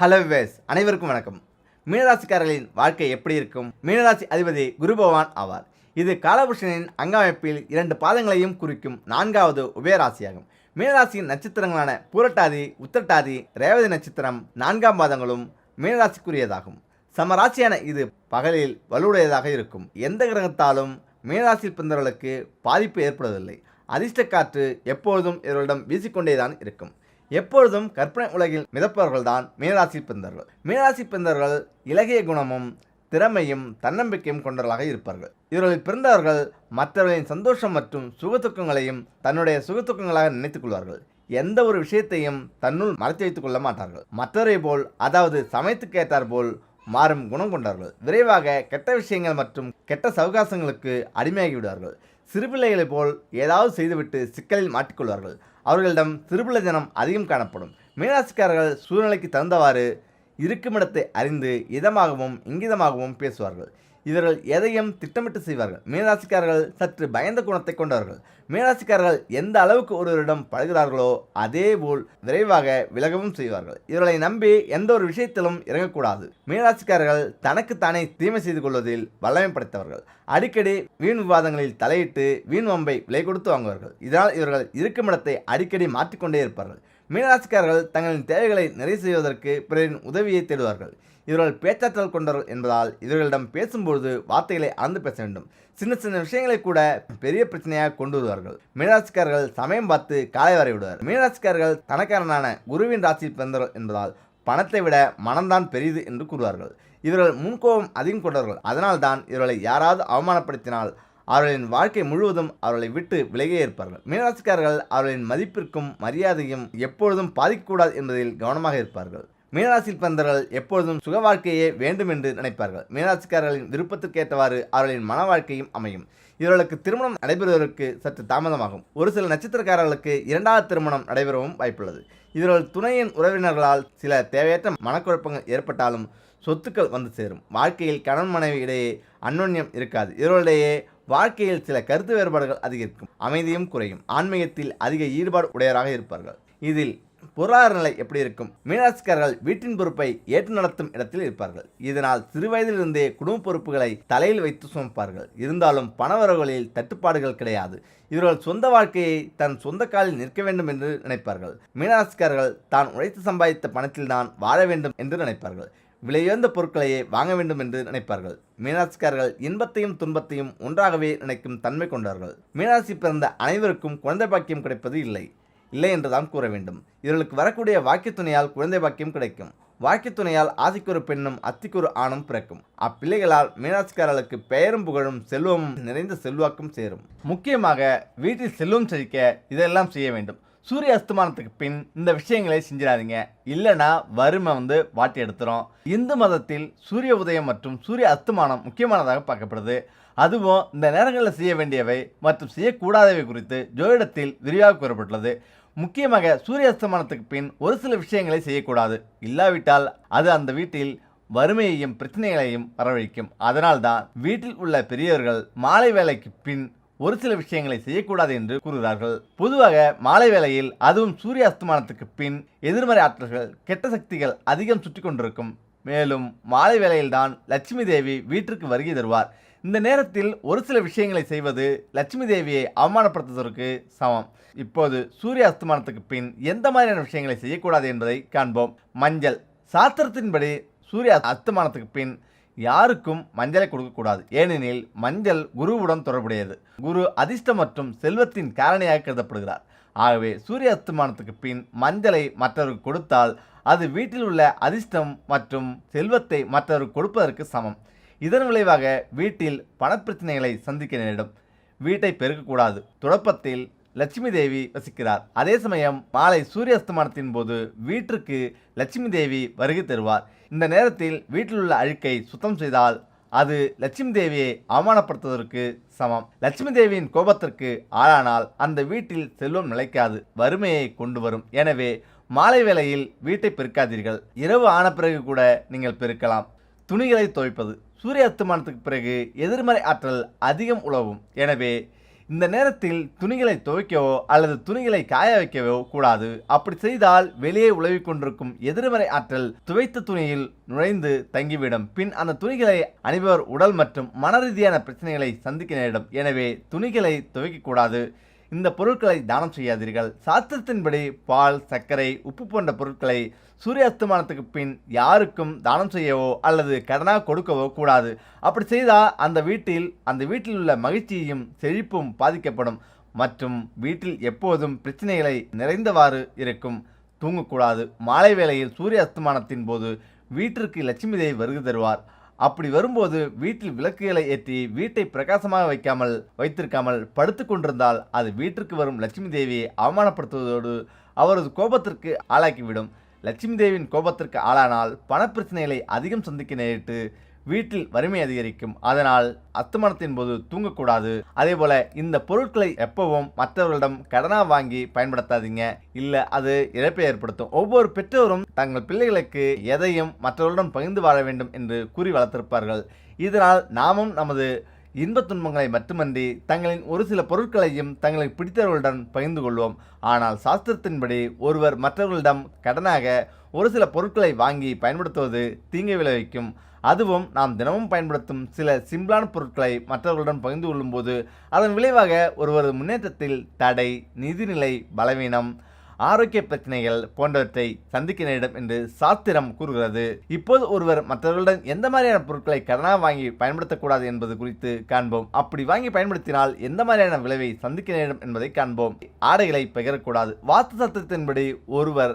Hello ways அனைவருக்கும் வணக்கம். மீனராசிக்காரர்களின் வாழ்க்கை எப்படி இருக்கும்? மீனராசி அதிபதி குரு பகவான் ஆவார். இது காலபுருஷனின் அங்கமைப்பில் இரண்டு பாதங்களையும் குறிக்கும் நான்காவது உபயராசியாகும். மீனராசியின் நட்சத்திரங்களான பூரட்டாதி உத்தட்டாதி ரேவதி நட்சத்திரம் நான்காம் பாதங்களும் மீனராசிக்குரியதாகும். சமராசியான இது பகலில் வலுவுடையதாக இருக்கும். எந்த கிரகத்தாலும் மீனராசியில் பிறந்தவர்களுக்கு பாதிப்பு ஏற்படுவதில்லை. அதிர்ஷ்ட காற்று எப்பொழுதும் இவர்களிடம் வீசிக்கொண்டேதான் இருக்கும். எப்பொழுதும் கற்பனை உலகில் மிதப்பவர்கள்தான் மீனராசி பிறந்தவர்கள். மீனராசி பிறந்தவர்கள் இலகிய குணமும் திறமையும் தன்னம்பிக்கையும் கொண்டவர்களாக இருப்பார்கள். இவர்களில் பிறந்தவர்கள் மற்றவர்களின் சந்தோஷம் மற்றும் சுகத்துக்கங்களையும் தன்னுடைய சுகத்துக்கங்களாக நினைத்துக் கொள்வார்கள். எந்த ஒரு விஷயத்தையும் தன்னுள் மறைத்து வைத்துக் கொள்ள மாட்டார்கள். மற்றவரை போல் அதாவது சமயத்துக்கு ஏற்றார் போல் மாறும் குணம் கொண்டார்கள் விரைவாக கெட்ட விஷயங்கள் மற்றும் கெட்ட சவகாசங்களுக்கு அடிமையாகி விடுவார்கள் சிறுபிள்ளைகளைப் போல் ஏதாவது செய்துவிட்டு சிக்கலில் மாட்டிக்கொள்வார்கள். அவர்களிடம் சிறுபிள்ளை தினம் அதிகம் காணப்படும். மீனாசிக்காரர்கள் சூழ்நிலைக்கு தகுந்தவாறு இருக்குமிடத்தை அறிந்து இதமாகவும் இங்கிதமாகவும் பேசுவார்கள். இவர்கள் எதையும் திட்டமிட்டு செய்வார்கள். மீனராசிக்காரர்கள் சற்று பயந்த குணத்தை கொண்டவர்கள். மீனராசிக்காரர்கள் எந்த அளவுக்கு ஒருவரிடம் பழகிறார்களோ அதேபோல் விரைவாக விலகவும் செய்வார்கள். இவர்களை நம்பி எந்த ஒரு விஷயத்திலும் இறங்கக்கூடாது. மீனராசிக்காரர்கள் தனக்குத்தானே தீமை செய்து கொள்வதில் வல்லமை படைத்தவர்கள். அடிக்கடி வீண் விவாதங்களில் தலையிட்டு வீண் வம்பை விலை கொடுத்து வாங்குவார்கள். இதனால் இவர்கள் இருக்குமிடத்தை அடிக்கடி மாற்றிக்கொண்டே இருப்பார்கள். மீனராசிக்காரர்கள் தங்களின் தேவைகளை நிறைவு செய்வதற்கு பிறரின் உதவியை தேடுவார்கள். இவர்கள் பேச்சாற்றல் கொண்டவர்கள் என்பதால் இவர்களிடம் பேசும்பொழுது வார்த்தைகளை அளந்து பேச வேண்டும். சின்ன சின்ன விஷயங்களை கூட பெரிய பிரச்சனையாக கொண்டு வருவார்கள். மீனராசிக்காரர்கள் சமயம் பார்த்து காலை வரை விடுவார். மீனராசிக்காரர்கள் தனக்காரனான குருவின் ராசியில் பிறந்தவர்கள் என்பதால் பணத்தை விட மனம்தான் பெரியது என்று கூறுவார்கள். இவர்கள் முன்கோபம் அதிகம் கொண்டவர்கள். அதனால்தான் இவர்களை யாராவது அவமானப்படுத்தினால் அவர்களின் வாழ்க்கை முழுவதும் அவர்களை விட்டு விலகியே இருப்பார்கள். மீனராசிக்காரர்கள் அவர்களின் மதிப்பிற்கும் மரியாதையும் எப்பொழுதும் பாதிக்கக்கூடாது என்பதில் கவனமாக இருப்பார்கள். மீனராசி பிறந்தவர்கள் எப்பொழுதும் சுக வாழ்க்கையே வேண்டும் என்று நினைப்பார்கள். மீனராசிக்காரர்களின் விருப்பத்திற்கேற்றவாறு அவர்களின் மன வாழ்க்கையும் அமையும். இவர்களுக்கு திருமணம் நடைபெறுவதற்கு சற்று தாமதமாகும். ஒரு சில நட்சத்திரக்காரர்களுக்கு இரண்டாவது திருமணம் நடைபெறவும் வாய்ப்புள்ளது. இவர்கள் துணையின் உறவினர்களால் சில தேவையற்ற மனக்குழப்பங்கள் ஏற்பட்டாலும் சொத்துக்கள் வந்து சேரும். வாழ்க்கையில் கணவன் மனைவி இடையே அந்யோன்யம் இருக்காது. இவர்களிடையே வாழ்க்கையில் சில கருத்து வேறுபாடுகள் அதிகரிக்கும். அமைதியும் குறையும். ஆன்மீகத்தில் அதிக ஈடுபாடு உடையவராக இருப்பார்கள். இதில் பொருளாதார நிலை எப்படி இருக்கும்? மீனராசிக்காரர்கள் வீட்டின் பொறுப்பை ஏற்று நடத்தும் இடத்தில் இருப்பார்கள். இதனால் சிறுவயதிலிருந்தே குடும்ப பொறுப்புகளை தலையில் வைத்து சுமப்பார்கள். இருந்தாலும் பணவரவுகளில் தட்டுப்பாடுகள் கிடையாது. இவர்கள் சொந்த வாழ்க்கையை தன் சொந்த காலில் நிற்க வேண்டும் என்று நினைப்பார்கள். மீனராசிக்காரர்கள் தான் உழைத்து சம்பாதித்த பணத்தில்தான் வாழ வேண்டும் என்று நினைப்பார்கள். விலையுயர்ந்த பொருட்களையே வாங்க வேண்டும் என்று நினைப்பார்கள். மீனாட்சிக்காரர்கள் இன்பத்தையும் துன்பத்தையும் ஒன்றாகவே நினைக்கும் தன்மை கொண்டார்கள் மீனாட்சி பிறந்த அனைவருக்கும் குழந்தை பாக்கியம் கிடைப்பது இல்லை. இல்லை என்றுதான் கூற வேண்டும். இவர்களுக்கு வரக்கூடிய வாக்கிய துணையால் குழந்தை பாக்கியம் கிடைக்கும். வாக்கிய துணையால் பெண்ணும் அத்திக்கொரு ஆணும் பிறக்கும். அப்பிள்ளைகளால் மீனாட்சிக்காரர்களுக்கு பெயரும் புகழும் செல்வமும் நிறைந்த செல்வாக்கும் சேரும். முக்கியமாக வீட்டில் செல்வம் செழிக்க இதெல்லாம் செய்ய வேண்டும். சூரிய அஸ்தமானத்துக்கு பின் இந்த விஷயங்களை செஞ்சிடாதீங்க. இல்லைன்னா வறுமை வந்து வாட்டி எடுத்துரும். இந்து மதத்தில் சூரிய உதயம் மற்றும் சூரிய அஸ்தமானம் முக்கியமானதாக பார்க்கப்படுது. அதுவும் இந்த நேரங்களில் செய்ய வேண்டியவை மற்றும் செய்யக்கூடாதவை குறித்து ஜோதிடத்தில் விரிவாக கூறப்பட்டுள்ளது. முக்கியமாக சூரிய அஸ்தமானத்துக்கு பின் ஒரு சில விஷயங்களை செய்யக்கூடாது. இல்லாவிட்டால் அது அந்த வீட்டில் வறுமையையும் பிரச்சனைகளையும் வரவழைக்கும். அதனால்தான் வீட்டில் உள்ள பெரியவர்கள் மாலை வேலைக்கு பின் ஒரு சில விஷயங்களை செய்யக்கூடாது என்று கூறுகிறார்கள். பொதுவாக மாலை வேளையில் அதுவும் சூரிய அஸ்தமானத்துக்கு பின் எதிர்மறை ஆற்றல்கள் கெட்ட சக்திகள் அதிகம் சுற்றி கொண்டிருக்கும் மேலும் மாலை வேளையில்தான் லட்சுமி தேவி வீட்டிற்கு வருகை தருவார். இந்த நேரத்தில் ஒரு சில விஷயங்களை செய்வது லட்சுமி தேவியை அவமானப்படுத்துவதற்கு சமம். இப்போது சூரிய அஸ்தமானத்துக்கு பின் எந்த மாதிரியான விஷயங்களை செய்யக்கூடாது என்பதை காண்போம். மஞ்சள். சாஸ்திரத்தின்படி சூரிய அஸ்தமானத்துக்கு பின் யாருக்கும் மஞ்சளை கொடுக்கக்கூடாது. ஏனெனில் மஞ்சள் குருவுடன் தொடர்புடையது. குரு அதிர்ஷ்டம் மற்றும் செல்வத்தின் காரணியாக கருதப்படுகிறார். ஆகவே சூரிய அஸ்தமானத்துக்கு பின் மஞ்சளை மற்றவருக்கு கொடுத்தால் அது வீட்டில் உள்ள அதிர்ஷ்டம் மற்றும் செல்வத்தை மற்றவருக்கு கொடுப்பதற்கு சமம். இதன் விளைவாக வீட்டில் பணப்பிரச்சனைகளை சந்திக்க நேரிடும். வீட்டை பெருக்கக்கூடாது. துடப்பத்தில் லட்சுமி தேவி வசிக்கிறார். அதே சமயம் மாலை சூரிய அஸ்தமானத்தின் போது வீட்டிற்கு லட்சுமி தேவி வருகை தருவார். இந்த நேரத்தில் வீட்டில் உள்ள அழுக்கை சுத்தம் செய்தால் அது லட்சுமி தேவியை அவமானப்படுத்துவதற்கு சமம். லட்சுமி தேவியின் கோபத்திற்கு ஆளானால் அந்த வீட்டில் செல்வம் நிலைக்காது வறுமையை கொண்டு வரும். எனவே மாலை வேளையில் வீட்டை பெருக்காதீர்கள். இரவு ஆன பிறகு கூட நீங்கள் பெருக்கலாம். துணிகளை துவைப்பது. சூரிய அஸ்தமானத்துக்கு பிறகு எதிர்மறை ஆற்றல் அதிகம் உழவும் எனவே இந்த நேரத்தில் துணிகளை துவைக்கவோ அல்லது துணிகளை காய வைக்கவோ கூடாது. அப்படி செய்தால் வெளியே உழவி கொண்டிருக்கும் எதிர்மறை ஆற்றல் துவைத்த துணியில் நுழைந்து தங்கிவிடும். பின் அந்த துணிகளை அணிபவர் உடல் மற்றும் மன ரீதியான பிரச்சனைகளை சந்திக்க நேரிடும். எனவே துணிகளை துவைக்கக்கூடாது இந்த பொருட்களை தானம் செய்யாதீர்கள். சாஸ்திரத்தின்படி பால் சர்க்கரை உப்பு போன்ற பொருட்களை சூரிய அஸ்தமானத்துக்கு பின் யாருக்கும் தானம் செய்யவோ அல்லது கடனாக கொடுக்கவோ கூடாது. அப்படி செய்தால் அந்த வீட்டில் அந்த வீட்டில் உள்ள மகிழ்ச்சியும் செழிப்பும் பாதிக்கப்படும். மற்றும் வீட்டில் எப்போதும் பிரச்சனைகளை நிறைந்தவாறு இருக்கும். தூங்கக்கூடாது. மாலை வேளையில் சூரிய அஸ்தமானத்தின் போது வீட்டிற்கு லட்சுமி தேவி வருகை தருவார். அப்படி வரும்போது வீட்டில் விளக்குகளை ஏற்றி வீட்டை பிரகாசமாக வைக்காமல் வைத்திருக்காமல் படுத்து கொண்டிருந்தால் அது வீட்டிற்கு வரும் லட்சுமி தேவியை அவமானப்படுத்துவதோடு அவரது கோபத்திற்கு ஆளாக்கிவிடும். லட்சுமி தேவியின் கோபத்திற்கு ஆளானால் பணப்பிரச்சனைகளை அதிகம் சந்திக்க நேரிட்டு வீட்டில் வறுமை அதிகரிக்கும். அதனால் அஸ்தமனத்தின் போது தூங்கக்கூடாது. அதே போல இந்த பொருட்களை எப்பவும் மற்றவர்களிடம் கடனா வாங்கி பயன்படுத்தாதீங்க. இல்ல அது இழப்பை ஏற்படுத்தும். ஒவ்வொரு பெற்றோரும் தங்கள் பிள்ளைகளுக்கு எதையும் மற்றவர்களிடம் பகிர்ந்து வாழ வேண்டும் என்று கூறி வளர்த்திருப்பார்கள். இதனால் நாமும் நமது இன்பத் துன்பங்களை மட்டுமன்றி தங்களின் ஒரு சில பொருட்களையும் தங்களுக்கு பிடித்தவர்களுடன் பகிர்ந்து கொள்வோம். ஆனால் சாஸ்திரத்தின்படி ஒருவர் மற்றவர்களிடம் கடனாக ஒரு சில பொருட்களை வாங்கி பயன்படுத்துவது தீங்கு விளைவிக்கும். அதுவும் நாம் தினமும் பயன்படுத்தும் சில சிம்பிளான பொருட்களை மற்றவர்களுடன் பகிர்ந்து கொள்ளும்போது அதன் விளைவாக ஒருவரது முன்னேற்றத்தில் தடை நிதிநிலை பலவீனம் ஆரோக்கிய பிரச்சனைகள் போன்றவற்றை சந்திக்க நேரிடும் என்று சாஸ்திரம் கூறுகிறது. இப்போது ஒருவர் மற்றவர்களுடன் எந்த மாதிரியான பொருட்களை கடனாக வாங்கி பயன்படுத்தக்கூடாது என்பது குறித்து காண்போம். அப்படி வாங்கி பயன்படுத்தினால் எந்த மாதிரியான விளைவை சந்திக்க நேரிடும் என்பதை காண்போம். ஆடைகளை பகிரக்கூடாது. வாஸ்து சத்திரத்தின்படி ஒருவர்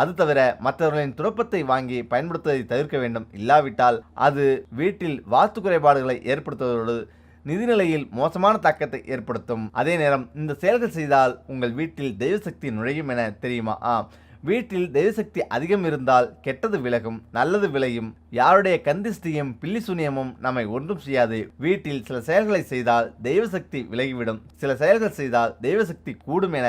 அது தவிர மற்றவர்களின் துரப்பத்தை வாங்கி பயன்படுத்துவதை தவிர்க்க வேண்டும். இல்லாவிட்டால் அது வீட்டில் வாஸ்து குறைபாடுகளை ஏற்படுத்துவதோடு நிதிநிலையில் மோசமான தாக்கத்தை ஏற்படுத்தும். அதே நேரம் இந்த செயல்கள் செய்தால் உங்கள் வீட்டில் தெய்வசக்தி நுழையும் என தெரியுமா? ஆ வீட்டில் தெய்வசக்தி அதிகம் இருந்தால் கெட்டது விலகும் நல்லது விளையும். யாருடைய கந்திஷ்டியும் பில்லி சூனியமும் நம்மை ஒன்றும் செய்யாது. வீட்டில் சில செயல்களை செய்தால் தெய்வசக்தி விலகிவிடும். சில செயல்கள் செய்தால் தெய்வசக்தி கூடும் என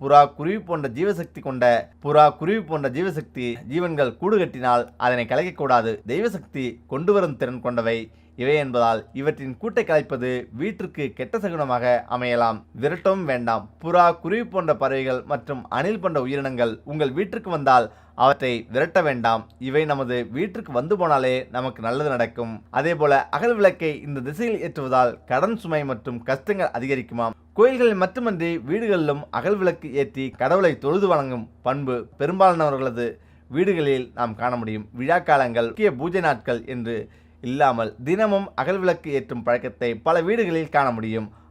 புறா குருவி போன்ற ஜீவசக்தி கொண்ட புறா குருவி போன்ற ஜீவசக்தி ஜீவன்கள் கூடு கட்டினால் அதனை கலைக்கக்கூடாது. தெய்வசக்தி கொண்டு வரும் திறன் கொண்டவை. இவை என்பதால் இவற்றின் கூட்டை கலைப்பது வீட்டிற்கு கெட்ட சகுனமாக அமையலாம். விரட்டவும் வேண்டாம். புறா குருவி போன்ற பறவைகள் மற்றும் அணில் போன்ற உயிரினங்கள் உங்கள் வீட்டிற்கு வந்தால் அவற்றை விரட்ட வேண்டாம். இவை நமது வீட்டிற்கு வந்து போனாலே நமக்கு நல்லது நடக்கும். அதே போல அகல் விளக்கை இந்த திசையில் ஏற்றுவதால் கடன் சுமை மற்றும் கஷ்டங்கள் அதிகரிக்குமாம். கோயில்களில் மட்டுமன்றி வீடுகளிலும் அகல் விளக்கு ஏற்றி கடவுளை தொழுது வணங்கும் பண்பு பெரும்பாலானவர்களது வீடுகளில் நாம் காண முடியும். விழா காலங்கள் முக்கிய பூஜை நாட்கள் என்று இல்லாமல் தினமும் அகல் விளக்கு ஏற்றும் பழக்கத்தை பல வீடுகளில் காண முடியும்.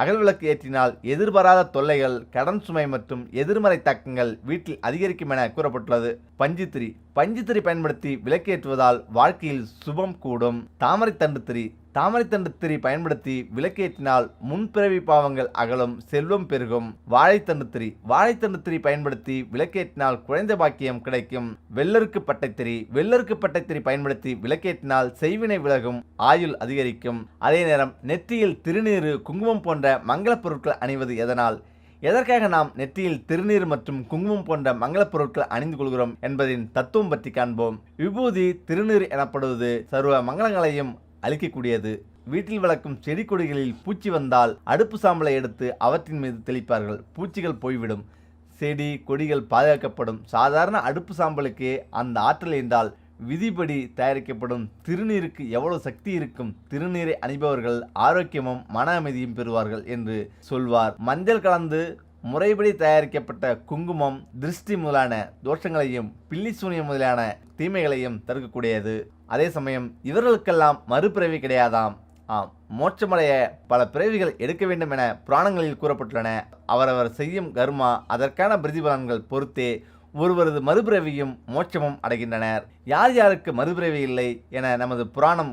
அகல் விளக்கு ஏற்றினால் எதிர்பாராத தொல்லைகள் கடன் சுமை மற்றும் எதிர்மறை தாக்கங்கள் வீட்டில் அதிகரிக்கும் என கூறப்பட்டுள்ளது. பஞ்சுத்திரி. பஞ்சுத்திரி பயன்படுத்தி விளக்கேற்றுவதால் வாழ்க்கையில் சுபம் கூடும். தாமரை தண்டுத்திரி திரி. தாமரைத்தண்டு திரி பயன்படுத்தி விளக்கேற்றினால் முன்பிறவி பாவங்கள் அகலும் செல்வம் பெருகும். வாழைத்தண்டு திரி. வாழைத்தண்டு திரி பயன்படுத்தி விளக்கேற்றினால் குழந்தை பாக்கியம் கிடைக்கும். வெள்ளருக்கு பட்டைத்திரி வெள்ளருக்கு பட்டைத்திரி பயன்படுத்தி விளக்கேற்றினால் செய்வினை விலகும் ஆயுள் அதிகரிக்கும். அதே நேரம் நெற்றியில் திருநீறு குங்குமம் போன்ற மங்களப் பொருட்கள் அணிவது எதனால்? எதற்காக நாம் நெற்றியில் திருநீர் மற்றும் குங்குமம் போன்ற மங்களப் பொருட்கள் அணிந்து கொள்கிறோம் என்பதின் தத்துவம் பற்றி காண்போம். விபூதி திருநீர் எனப்படுவது சர்வ மங்களங்களையும் அளிக்கக்கூடியது. வீட்டில் வளர்க்கும் செடி கொடிகளில் பூச்சி வந்தால் அடுப்பு சாம்பலை எடுத்து அவற்றின் மீது தெளிப்பார்கள். பூச்சிகள் போய்விடும். செடி கொடிகள் பாதுகாக்கப்படும். சாதாரண அடுப்பு சாம்பலுக்கு அந்த ஆற்றல் என்றால் விதிப்படி தயாரிக்கப்படும் திருநீருக்கு எவ்வளவு சக்தி இருக்கும்? திருநீரை அணிபவர்கள் ஆரோக்கியமும் மன அமைதியும் பெறுவார்கள் என்று சொல்வார். மஞ்சள் கலந்து முறைப்படி தயாரிக்கப்பட்ட குங்குமம் திருஷ்டி முதலான தோஷங்களையும் பில்லி சூனியம் முதலான தீமைகளையும் தடுக்கக்கூடியது. அதே சமயம் இவர்களுக்கெல்லாம் மறுபிறவி கிடையாதாம். ஆம் மோட்சமடைய பல பிறவிகள் எடுக்க வேண்டும் என புராணங்களில் கூறப்பட்டுள்ளன. அவரவர் செய்யும் கர்மா அதற்கான பிரதிபலன்கள் பொறுத்தே ஒருவரது மறுபிறவியும் மோட்சமும் அடைகின்றனர். யார் யாருக்கு மறுபிறவி இல்லை என நமது புராணம்